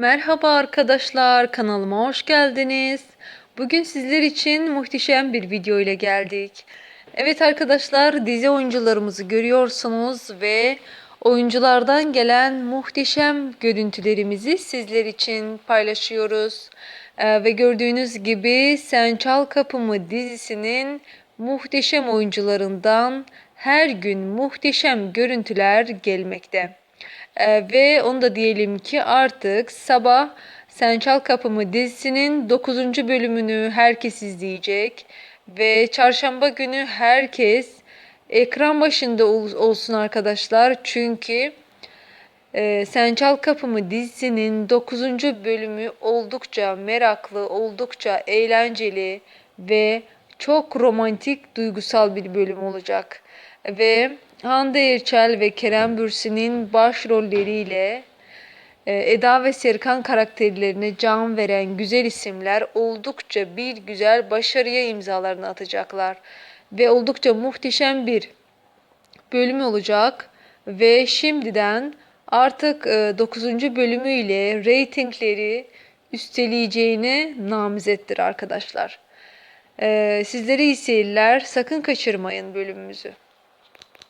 Merhaba arkadaşlar, kanalıma hoş geldiniz. Bugün sizler için muhteşem bir video ile geldik. Evet arkadaşlar, dizi oyuncularımızı görüyorsunuz ve oyunculardan gelen muhteşem görüntülerimizi sizler için paylaşıyoruz. Ee, ve gördüğünüz gibi Sen Çal Kapımı dizisinin muhteşem oyuncularından her gün muhteşem görüntüler gelmekte. Ee, ve onu da diyelim ki artık sabah Sen Çal Kapımı dizisinin 9. bölümünü herkes izleyecek. Ve çarşamba günü herkes ekran başında ol- olsun arkadaşlar. Çünkü e, Sen Çal Kapımı dizisinin 9. bölümü oldukça meraklı, oldukça eğlenceli ve çok romantik, duygusal bir bölüm olacak. Ve Hande Erçel ve Kerem Bürsin'in başrolleriyle e, Eda ve Serkan karakterlerine can veren güzel isimler oldukça bir güzel başarıya imzalarını atacaklar. Ve oldukça muhteşem bir bölüm olacak ve şimdiden artık 9. bölümüyle reytingleri üsteleyeceğine namizettir arkadaşlar. E, sizlere iyi seyirler. Sakın kaçırmayın bölümümüzü.